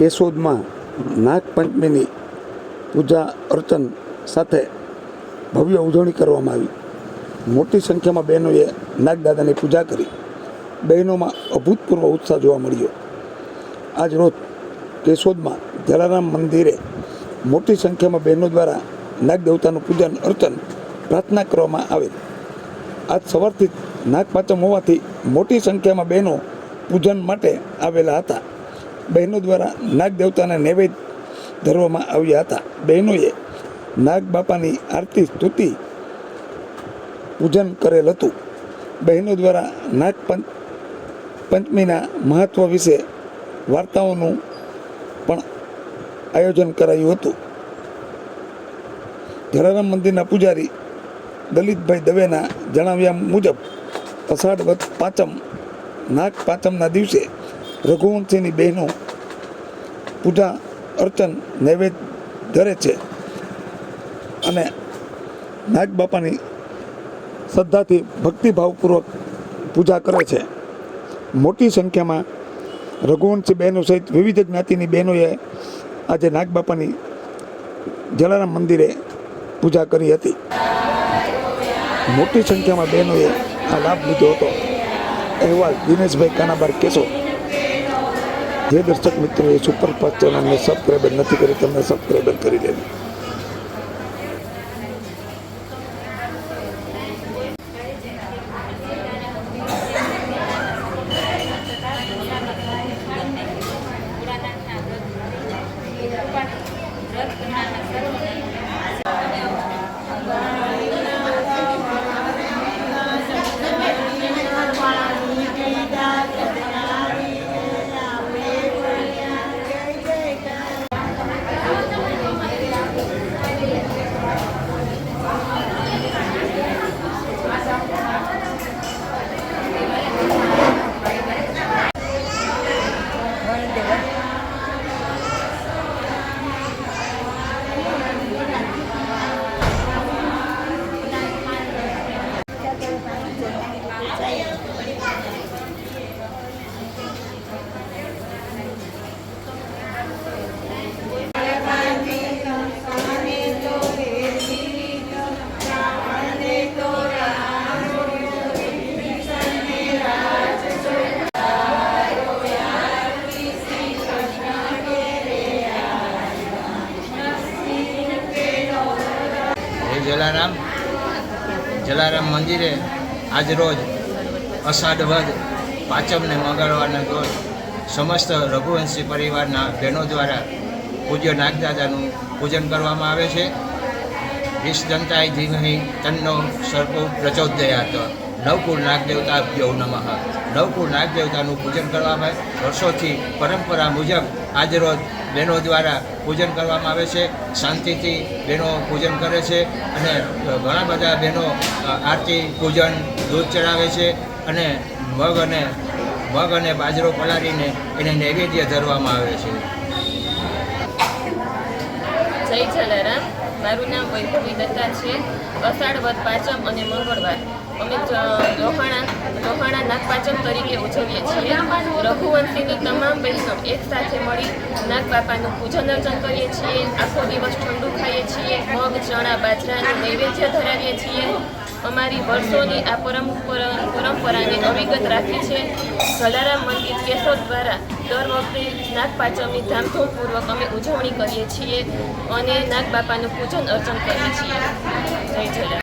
કેશોદમાં નાગપંચમીની પૂજા અર્ચન સાથે ભવ્ય ઉજવણી કરવામાં આવી. મોટી સંખ્યામાં બહેનોએ નાગદાદાની પૂજા કરી. બહેનોમાં અભૂતપૂર્વ ઉત્સાહ જોવા મળ્યો. આજ રોજ કેશોદમાં જલારામ મંદિરે મોટી સંખ્યામાં બહેનો દ્વારા નાગદેવતાનું પૂજન અર્ચન પ્રાર્થના કરવામાં આવેલ. આજ સવારથી નાગપાંચમ હોવાથી મોટી સંખ્યામાં બહેનો પૂજન માટે આવેલા હતા. બહેનો દ્વારા નાગ દેવતાને નૈવેદ્ય ધરવામાં આવ્યા હતા. બહેનોએ નાગ બાપાની આરતી, સ્તુતિ, પૂજન કરેલ હતું. બહેનો દ્વારા નાગ પંચ પંચમીના મહત્ત્વ વિશે વાર્તાઓનું પણ આયોજન કરાયું હતું. જલારામ મંદિરના પૂજારી દલિતભાઈ દવેના જણાવ્યા મુજબ, અષાઢ પાંચમ, નાગ પાંચમના દિવસે રઘુવંશીની બહેનો પૂજા, અર્ચન, નૈવેદ્ય ધરે છે. અને નાગ બાપાની શ્રદ્ધાથી ભક્તિભાવપૂર્વક પૂજા કરે છે. મોટી સંખ્યામાં રઘુવંશી બહેનો સહિત વિવિધ જ્ઞાતિની બહેનોએ આજે નાગ બાપાની જલારામ મંદિરે પૂજા કરી હતી. મોટી સંખ્યામાં બહેનોએ આ લાભ લીધો હતો. અહેવાલ દિનેશભાઈ કાનાબાર કેસો જે દર્શક મિત્રોએ સુપરફાસ્ટ ચેનલને સબસ્ક્રાઈબર નથી કરી તમને સબસ્ક્રાઈબર કરી લેવી જય જલારામ. જલારામ મંદિરે આજરોજ અષાઢ વધ પાંચમને મંગળવારના રોજ સમસ્ત રઘુવંશી પરિવારના બહેનો દ્વારા પૂજ્ય નાગદાદાનું પૂજન કરવામાં આવે છે. વિષ દંતાય ધીમહી તન્નો સર્પો પ્રચોદયાત. નવકુળ નાગદેવતાભ્યો નમઃ. નવકુળ નાગદેવતાનું પૂજન કરવામાં આવે વર્ષોથી પરંપરા મુજબ આજરોજ બહેનો દ્વારા પૂજન કરવામાં આવે છે. શાંતિથી બહેનો પૂજન કરે છે અને ઘણા બધા બહેનો આરતી, પૂજન, દૂધ ચડાવે છે અને મગ અને મગ અને બાજરો પલાળીને એને નૈવેદ્ય ધરવામાં આવે છે. જય જલારામ. મારું નામ વૈભવી દત્તા છે. અષાઢ વદ પાંચમ અને મંગળવાર. અમે લોહાણા લોહાણા નાગપાંચમ તરીકે ઉજવીએ છીએ. રઘુવંશીની તમામ બહેનો એક સાથે મળી નાગબાપાનું પૂજન અર્ચન કરીએ છીએ. આખો દિવસ ઠંડુ ખાઈએ છીએ. મગ, ચણા બાજરાનું નૈવેદ્ય ધરાવીએ છીએ. અમારી વર્ષોની આ પરંપરા પરંપરાને અવિગત રાખી છે. જલારામ મંદિર કેશોદ દ્વારા દર વખતે નાગપાંચમની ધામધૂમપૂર્વક અમે ઉજવણી કરીએ છીએ અને નાગબાપાનું પૂજન અર્ચન કરીએ છીએ. જય જલારામ.